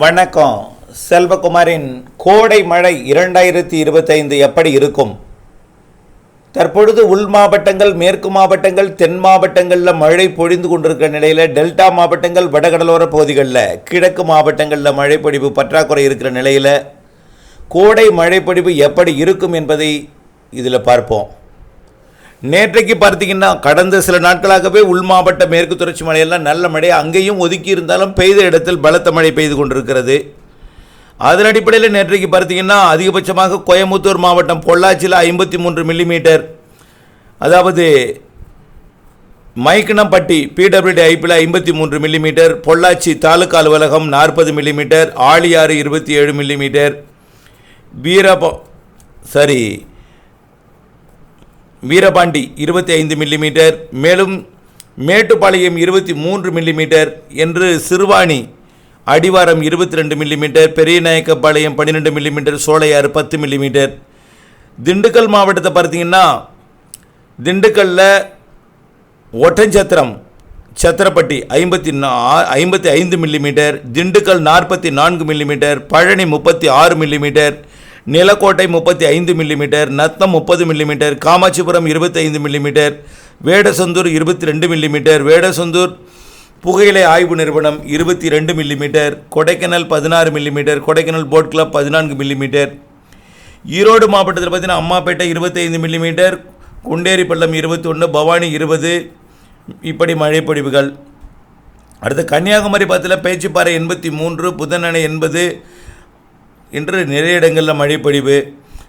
வணக்கம். செல்வகுமாரின் கோடை மழை இரண்டாயிரத்தி இருபத்தைந்து எப்படி இருக்கும்? தற்பொழுது உள் மாவட்டங்கள் மேற்கு மாவட்டங்கள் தென் மாவட்டங்களில் மழை பொழிந்து கொண்டிருக்கிற நிலையில் டெல்டா மாவட்டங்கள் வடகடலோர பகுதிகளில் கிழக்கு மாவட்டங்களில் மழைப்பொழிவு பற்றாக்குறை இருக்கிற நிலையில் கோடை மழைப்பொழிவு எப்படி இருக்கும் என்பதை இதில் பார்ப்போம். நேற்றைக்கு பார்த்தீங்கன்னா கடந்த சில நாட்களாகவே உள் மாவட்ட மேற்கு தொடர்ச்சி மலையெல்லாம் நல்ல மழை அங்கேயும் ஒதுக்கி இருந்தாலும் பெய்த இடத்தில் பலத்த மழை பெய்து கொண்டிருக்கிறது. அதன் அடிப்படையில் நேற்றைக்கு பார்த்தீங்கன்னா அதிகபட்சமாக கோயம்புத்தூர் மாவட்டம் பொள்ளாச்சியில் ஐம்பத்தி மூன்று மில்லிமீட்டர் அதாவது மைக்கனம்பட்டி பிடபிள்யூடி ஐப்பில் ஐம்பத்தி மூன்று மில்லிமீட்டர் பொள்ளாச்சி தாலுக்கா அலுவலகம் நாற்பது மில்லிமீட்டர் ஆழியாறு இருபத்தி ஏழு மில்லிமீட்டர் வீரப சரி வீரபாண்டி இருபத்தி ஐந்து மில்லிமீட்டர் மேலும் மேட்டுப்பாளையம் இருபத்தி மூன்று மில்லிமீட்டர் என்று சிறுவாணி அடிவாரம் இருபத்தி ரெண்டு மில்லிமீட்டர் பெரியநாயக்கப்பாளையம் பன்னிரெண்டு மில்லிமீட்டர் சோலையாறு பத்து மில்லிமீட்டர் திண்டுக்கல் மாவட்டத்தை பார்த்தீங்கன்னா திண்டுக்கல்லில் ஒட்டஞ்சத்திரம் சத்திரப்பட்டி ஐம்பத்தி நா ஐம்பத்தி ஐந்து மில்லிமீட்டர் திண்டுக்கல் நாற்பத்தி நான்கு மில்லிமீட்டர் பழனி முப்பத்தி ஆறு மில்லிமீட்டர் நிலக்கோட்டை முப்பத்தி ஐந்து மில்லிமீட்டர் நத்தம் முப்பது மில்லிமீட்டர் காமாட்சிபுரம் இருபத்தி ஐந்து மில்லிமீட்டர் வேடசந்தூர் இருபத்தி ரெண்டு மில்லிமீட்டர் வேடசந்தூர் புகையிலை ஆய்வு நிறுவனம் இருபத்தி ரெண்டு மில்லிமீட்டர் கொடைக்கானல் பதினாறு மில்லிமீட்டர் கொடைக்கானல் போட் கிளப் பதினான்கு மில்லிமீட்டர் ஈரோடு மாவட்டத்தில் பார்த்தீங்கன்னா அம்மாப்பேட்டை இருபத்தைந்து மில்லிமீட்டர் குண்டேரிப்பள்ளம் இருபத்தி ஒன்று பவானி இருபது. இப்படி மழைப்பொழிவுகள். அடுத்து கன்னியாகுமரி பார்த்தீங்கன்னா பேச்சுப்பாறை எண்பத்தி மூன்று புதனணை எண்பது இன்று நிறைய இடங்களில் மழை பொழிவு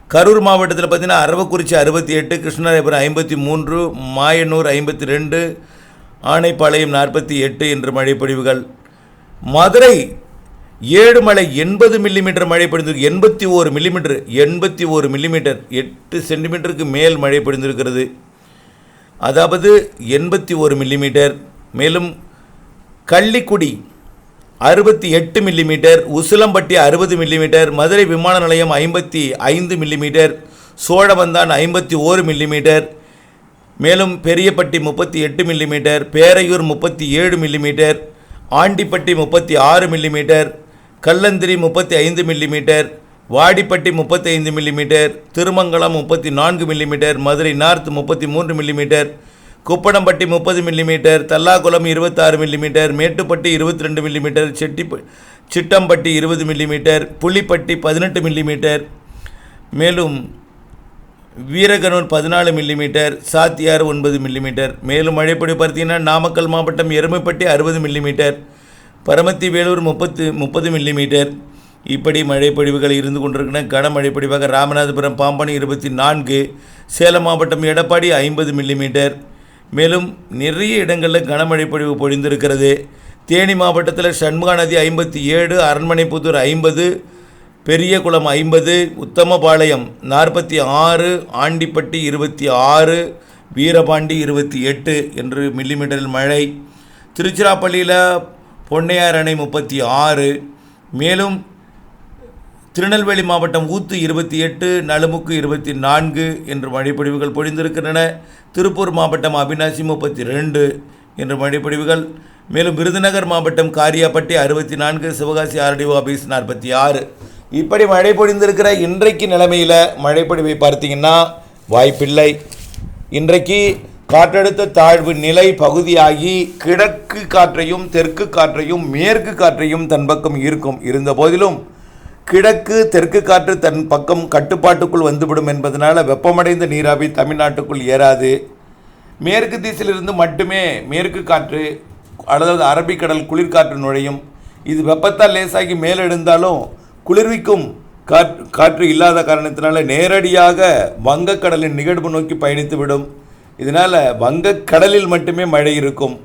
கரூர் மாவட்டத்தில் பார்த்தீங்கன்னா அரவக்குறிச்சி அறுபத்தி எட்டு கிருஷ்ணராயபுரம் ஐம்பத்தி மூன்று மாயனூர் ஐம்பத்தி ரெண்டு ஆனைப்பாளையம் நாற்பத்தி எட்டு என்று மழை பொழிவுகள் மதுரை ஏழுமலை எண்பது மில்லிமீட்டர் மழை பொழிந்திருக்கு எண்பத்தி ஓரு மில்லிமீட்டர் எண்பத்தி ஓரு மில்லிமீட்டர் எட்டு சென்டிமீட்டருக்கு மேல் மழை பொழிந்திருக்கிறது அதாவது எண்பத்தி ஒரு மில்லிமீட்டர் மேலும் கள்ளிக்குடி அறுபத்தி எட்டு மில்லிமீட்டர் உசிலம்பட்டி அறுபது மில்லிமீட்டர் மதுரை விமான நிலையம் ஐம்பத்தி ஐந்து மில்லிமீட்டர் சோழவந்தான் ஐம்பத்தி ஓரு மில்லிமீட்டர் மேலும் பெரியப்பட்டி முப்பத்தி எட்டு மில்லிமீட்டர் பேரையூர் முப்பத்தி ஏழு மில்லிமீட்டர் ஆண்டிப்பட்டி முப்பத்தி ஆறு மில்லிமீட்டர் கல்லந்திரி முப்பத்தி ஐந்து மில்லிமீட்டர் வாடிப்பட்டி முப்பத்தி ஐந்து மில்லிமீட்டர் திருமங்கலம் முப்பத்தி நான்கு மில்லிமீட்டர் மதுரை நார்த் முப்பத்தி மூன்று மில்லிமீட்டர் குப்படம்பட்டி முப்பது மில்லிமீட்டர் தல்லாகுளம் இருபத்தாறு மில்லிமீட்டர் மேட்டுப்பட்டி இருபத்தி ரெண்டு மில்லிமீட்டர் செட்டி சிட்டம்பட்டி இருபது மில்லிமீட்டர் புள்ளிப்பட்டி பதினெட்டு மில்லிமீட்டர் மேலும் வீரகனூர் பதினாலு மில்லிமீட்டர் சாத்தியார் ஒன்பது மில்லிமீட்டர். மேலும் மழைப்பொடி பார்த்தீங்கன்னா நாமக்கல் மாவட்டம் எருமைப்பட்டி அறுபது மில்லிமீட்டர் பரமத்தி வேலூர் முப்பத்து முப்பது மில்லிமீட்டர். இப்படி மழைப்பொழிவுகள் இருந்து கொண்டிருக்கின்றன. கனமழை பொழிவாக ராமநாதபுரம் பாம்பன் இருபத்தி நான்கு சேலம் மாவட்டம் எடப்பாடி ஐம்பது மில்லிமீட்டர். மேலும் நிறைய இடங்களில் கனமழை பொழிவு பொழிந்திருக்கிறது. தேனி மாவட்டத்தில் சண்முகா நதி ஐம்பத்தி ஏழு அரண்மனைப்புத்தூர் ஐம்பது பெரியகுளம் ஐம்பது உத்தமபாளையம் நாற்பத்தி ஆறு ஆண்டிப்பட்டி இருபத்தி ஆறு வீரபாண்டி இருபத்தி எட்டு என்று மில்லிமீட்டரில் மழை. திருச்சிராப்பள்ளியில் பொன்னையார் அணை முப்பத்தி ஆறு. மேலும் திருநெல்வேலி மாவட்டம் ஊத்து இருபத்தி எட்டு நலுமுக்கு இருபத்தி நான்கு என்று மழைப்பொழிவுகள் பொழிந்திருக்கின்றன. திருப்பூர் மாவட்டம் அவினாசி முப்பத்தி ரெண்டு என்று மழைப்பொழிவுகள் மேலும் விருதுநகர் மாவட்டம் காரியாப்பட்டி அறுபத்தி நான்கு சிவகாசி ஆர்டிஓ ஆபீஸ் நாற்பத்தி ஆறு. இப்படி மழை பொழிந்திருக்கிற இன்றைக்கு நிலைமையில் மழைப்பொழிவை பார்த்தீங்கன்னா வாய்ப்பில்லை. இன்றைக்கு காற்றழுத்த தாழ்வு நிலை பகுதியாகி கிழக்கு காற்றையும் தெற்கு காற்றையும் மேற்கு காற்றையும் தன் பக்கம் ஈர்க்கும். இருந்த போதிலும் கிழக்கு தெற்கு காற்று தன் பக்கம் கட்டுப்பாட்டுக்குள் வந்துவிடும் என்பதனால் வெப்பமடைந்த நீராவி தமிழ்நாட்டுக்குள் ஏறாது. மேற்கு திசையிலிருந்து மட்டுமே மேற்கு காற்று அதாவது அரபிக்கடல் குளிர்காற்று நுழையும். இது வெப்பத்தால் லேசாகி மேலெழுந்தாலும் குளிர்விக்கும் காற்று காற்று இல்லாத காரணத்தினால நேரடியாக வங்கக்கடலின் நிகழ்வு நோக்கி பயணித்துவிடும். இதனால் வங்கக்கடலில் மட்டுமே மழை இருக்கும்.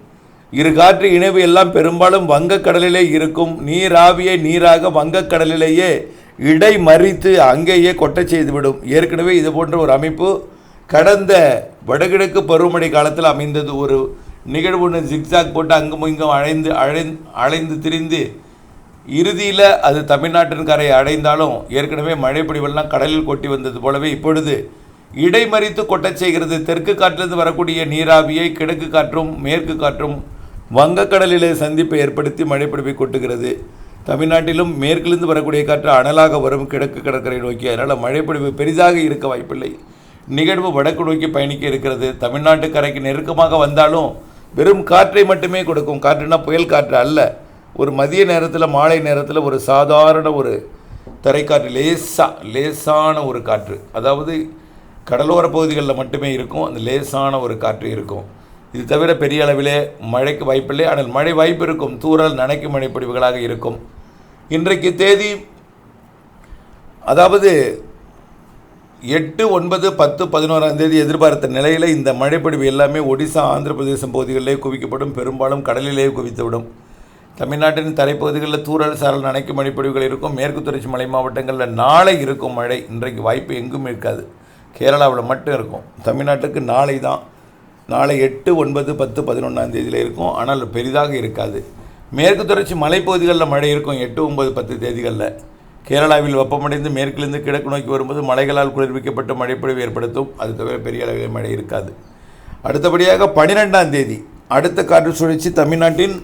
இரு காற்று இணைவு எல்லாம் பெரும்பாலும் வங்கக்கடலிலே இருக்கும். நீராவியை நீராக வங்கக்கடலிலேயே இடை மறித்து அங்கேயே கொட்டை செய்துவிடும். ஏற்கனவே இது போன்ற ஒரு அமைப்பு கடந்த வடகிழக்கு பருவமழை காலத்தில் அமைந்தது. ஒரு நிகழ்வு ஒன்று ஜிக்ஸாக் போட்டு அங்கும் இங்கும் அழைந்து அழைந்து அலைந்து திரிந்து இறுதியில் அது தமிழ்நாட்டின் கரை அடைந்தாலும் ஏற்கனவே மழைப்பொடிவெல்லாம் கடலில் கொட்டி வந்தது போலவே இப்பொழுது இடைமறித்து கொட்டச் செய்கிறது. தெற்கு காற்றிலிருந்து வரக்கூடிய நீராவியை கிழக்கு காற்றும் மேற்கு காற்றும் வங்கக்கடலிலே சந்திப்பை ஏற்படுத்தி மழைப்பிடிப்பை கொட்டுகிறது. தமிழ்நாட்டிலும் மேற்கிலிருந்து வரக்கூடிய காற்று அனலாக வரும் கிழக்கு கடற்கரை நோக்கி. அதனால் மழைப்பிடிப்பு பெரிதாக இருக்க வாய்ப்பில்லை. நிகழ்வு வடக்கு நோக்கி பயணிக்க இருக்கிறது. தமிழ்நாட்டு கரைக்கு நெருக்கமாக வந்தாலும் வெறும் காற்றை மட்டுமே கொடுக்கும். காற்றுனா புயல் காற்று அல்ல. ஒரு மதிய நேரத்தில் மாலை நேரத்தில் ஒரு சாதாரண ஒரு தரைக்காற்று லேசா லேசான ஒரு காற்று. அதாவது கடலோர பகுதிகளில் மட்டுமே இருக்கும். அந்த லேசான ஒரு காற்று இருக்கும். இது தவிர பெரிய அளவிலே மழைக்கு வாய்ப்பில்லை. ஆனால் மழை வாய்ப்பு இருக்கும். தூரல் நனைக்கும் மழைப்பொழிவுகளாக இருக்கும். இன்றைக்கு தேதி அதாவது எட்டு ஒன்பது பத்து பதினோராம் தேதி எதிர்பார்த்த நிலையில் இந்த மழைப்பொழிவு எல்லாமே ஒடிசா ஆந்திர பிரதேசம் பகுதிகளிலே குவிக்கப்படும். பெரும்பாலும் கடலிலே குவித்துவிடும். தமிழ்நாட்டின் தரைப்பகுதிகளில் தூரல் சாரல் நனைக்கும் மழைப்பொழிவுகள் இருக்கும். மேற்கு தொடர்ச்சி மலை மாவட்டங்களில் நாளை இருக்கும் மழை. இன்றைக்கு வாய்ப்பு எங்கும் இருக்காது. கேரளாவில் மட்டும் இருக்கும். தமிழ்நாட்டுக்கு நாளை தான். நாளை எட்டு ஒன்பது பத்து பதினொன்றாம் தேதியில் இருக்கும். ஆனால் பெரிதாக இருக்காது. மேற்கு தொடர்ச்சி மலைப்பகுதிகளில் மழை இருக்கும். எட்டு ஒன்பது பத்து தேதிகளில். கேரளாவில் வெப்பமடைந்து மேற்கிலிருந்து கிழக்கு நோக்கி வரும்போது மலைகளால் குளிர்விக்கப்பட்ட மழைப்பொழிவு ஏற்படுத்தும். அது தவிர பெரிய அளவில் மழை இருக்காது. அடுத்தபடியாக பனிரெண்டாம் தேதி அடுத்த காற்று சுழற்சி தமிழ்நாட்டின்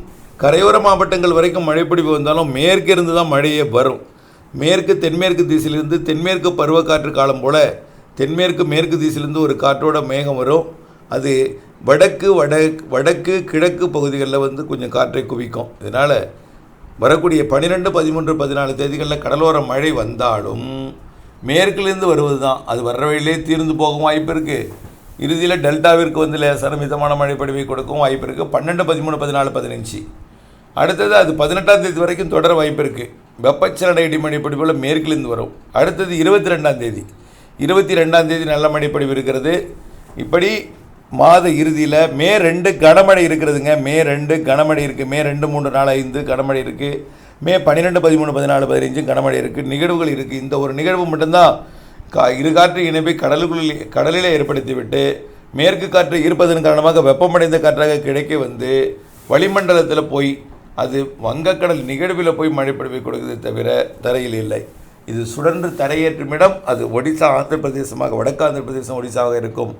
கரையோர மாவட்டங்கள் வரைக்கும் மழைப்பொழிவு வந்தாலும் மேற்கிருந்து தான் மழையே வரும். மேற்கு தென்மேற்கு திசையிலிருந்து தென்மேற்கு பருவக்காற்று காலம் போல் தென்மேற்கு மேற்கு திசையிலிருந்து ஒரு காற்றோட மேகம் வரும். அது வடக்கு வட வடக்கு கிழக்கு பகுதிகளில் வந்து கொஞ்சம் காற்றை குவிக்கும். இதனால் வரக்கூடிய பன்னிரெண்டு பதிமூன்று பதினாலு தேதிகளில் கடலோர மழை வந்தாலும் மேற்குலேருந்து வருவது தான் அது வர்ற வழியிலே தீர்ந்து போகும் வாய்ப்பு இருக்குது இறுதியில் டெல்டாவிற்கு வந்து லேசான மிதமான மழை பொழிவை கொடுக்கும் வாய்ப்பு இருக்குது பன்னெண்டு பதிமூணு பதினாலு பதினஞ்சு. அடுத்தது அது பதினெட்டாம் தேதி வரைக்கும் தொடர வாய்ப்பு இருக்குது வெப்பச்சலன இடிமழை பொழிவுகள் மேற்கிலிருந்து வரும். அடுத்தது இருபத்தி ரெண்டாம் தேதி. இருபத்தி ரெண்டாம் தேதி நல்ல மழைப்படிவு இருக்கிறது. இப்படி மாத இறுதியில் மே ரெண்டு கனமழை இருக்கிறதுங்க. மே ரெண்டு கனமழை இருக்குது மே ரெண்டு மூன்று நாலு ஐந்து கனமழை இருக்குது மே பன்னிரெண்டு பதிமூணு பதினாலு பதினஞ்சு கனமழை இருக்குது நிகழ்வுகள் இருக்குது இந்த ஒரு நிகழ்வு மட்டும்தான் கா இரு காற்று இணைப்பை கடலுக்குள் கடலில் ஏற்படுத்திவிட்டு மேற்கு காற்று இருப்பதன் காரணமாக வெப்பமடைந்த காற்றாக கிடைக்க வந்து வளிமண்டலத்தில் போய் அது வங்கக்கடல் நிகழ்வில் போய் மழைப்பொழிவை கொடுக்குது தவிர தரையில் இல்லை. இது சுழன்று தரையேற்றும் இடம். அது ஒடிசா ஆந்திர பிரதேசமாக வடக்கு ஆந்திர பிரதேசம் ஒடிசாவாக இருக்கும்.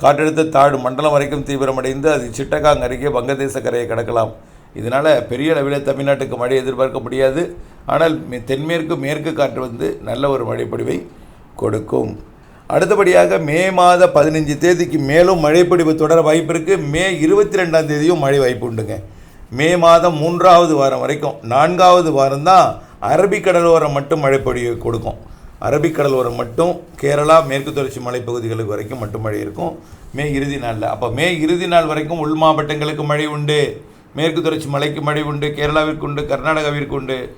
காற்றழுத்த தாழ்வு மண்டலம் வரைக்கும் தீவிரமடைந்து அது சிட்டகாங் அருகே வங்கதேச கரையை கடக்கலாம். இதனால் பெரிய அளவில் தமிழ்நாட்டுக்கு மழை எதிர்பார்க்க முடியாது. ஆனால் மே- தென்மேற்கு மேற்கு காற்று வந்து நல்ல ஒரு மழைப்பொழிவை கொடுக்கும். அடுத்தபடியாக மே மாத பதினஞ்சு தேதிக்கு மேலும் மழைப்பொழிவு தொடர வாய்ப்பு இருக்குது மே இருபத்தி ரெண்டாம் தேதியும் மழை வாய்ப்பு உண்டுங்க. மே மாதம் மூன்றாவது வாரம் வரைக்கும் நான்காவது வாரம் தான் அரபிக்கடலோரம் மட்டும் மழைப்பொடிவை கொடுக்கும். அரபிக்கடலோரம் மட்டும் கேரளா மேற்கு தொடர்ச்சி மலைப்பகுதிகளுக்கு வரைக்கும் மட்டும் மழை இருக்கும். மே இறுதி நாளில். அப்போ மே இறுதி நாள் வரைக்கும் உள் மாவட்டங்களுக்கு மழை உண்டு. மேற்கு தொடர்ச்சி மலைக்கு மழை உண்டு. கேரளாவிற்கு உண்டு. கர்நாடகாவிற்கு உண்டு.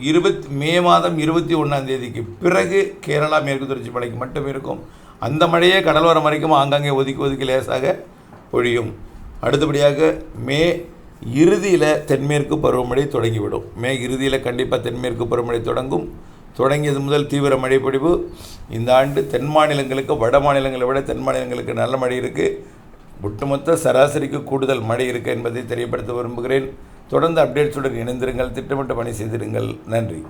இருபத் மே மாதம் இருபத்தி ஒன்றாம் தேதிக்கு பிறகு கேரளா மேற்கு தொடர்ச்சி மலைக்கு மட்டும் இருக்கும். அந்த மழையே கடலோரம் வரைக்கும் ஆங்காங்கே ஒதுக்கி ஒதுக்கி லேசாக பொழியும். அடுத்தபடியாக மே இறுதியில் தென்மேற்கு பருவமழை தொடங்கிவிடும். மே இறுதியில் கண்டிப்பாக தென்மேற்கு பருவமழை தொடங்கும். தொடங்கியது முதல் தீவிர மழை பொழிவு இந்த ஆண்டு தென் மாநிலங்களுக்கு வட மாநிலங்களை விட தென் மாநிலங்களுக்கு நல்ல மழை இருக்குது ஒட்டுமொத்த சராசரிக்கு கூடுதல் மழை இருக்குது என்பதை தெரியப்படுத்த விரும்புகிறேன். தொடர்ந்து அப்டேட்ஸுடன் இணைந்திருங்கள். திட்டமிட்ட பணி செய்திருங்கள் நன்றி.